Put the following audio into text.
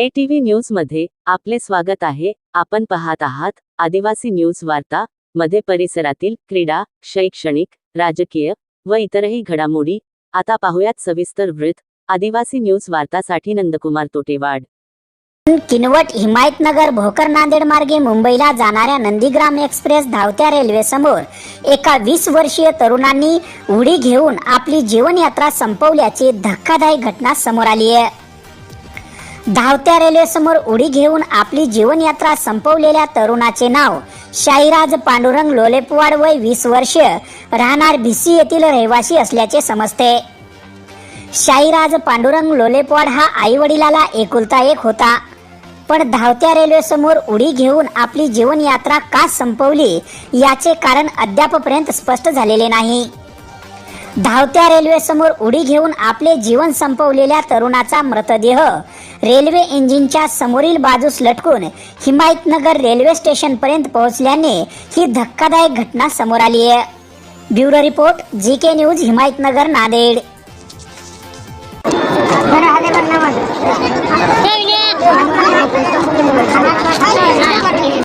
ATV न्यूजमध्ये आपले स्वागत आहे. आपण पाहत आहात आदिवासी न्यूज वार्ता मध्ये परिसरातील क्रीडा शैक्षणिक राजकीय व इतरही घडामोडी. आता पाहुयात सविस्तर वृत्त. आदिवासी न्यूज वार्तासाठी नंदकुमार तोटेवाड. किनवट हिमायतनगर भोकर नांदेड मार्गे मुंबईला जाणाऱ्या नंदीग्राम एक्सप्रेस धावत्या रेल्वे समोर एका वीस वर्षीय तरुणांनी उडी घेऊन आपली जीवनयात्रा संपवल्याची धक्कादायक घटना समोर आली आहे. धावत्या रेल्वे समोर उडी घेऊन आपली जीवनयात्रा संपवलेल्या तरुणाचे नाव शाहीराज पांडुरंग लोलेपवाड वय वीस वर्ष राहणार भिसी येथील रहिवासी असल्याचे समजते. शाहीराज पांडुरंग लोलेपवाड हा आई वडिलाला एकुलता एक होता. पण धावत्या रेल्वे समोर उडी घेऊन आपली जीवनयात्रा का संपवली याचे कारण अद्यापपर्यंत स्पष्ट झालेले नाही. धावत्या रेल्वे समोर उडी घेऊन आपले जीवन संपवलेल्या तरुणाचा मृतदेह. रेल्वे इंजिनच्या समोरील बाजूस लटकून हिमायतनगर रेल्वे स्टेशन पर्यंत पोहोचल्याने ही धक्कादायक घटना समोर आली आहे. Bureau report G K news Himayatnagar Nanded.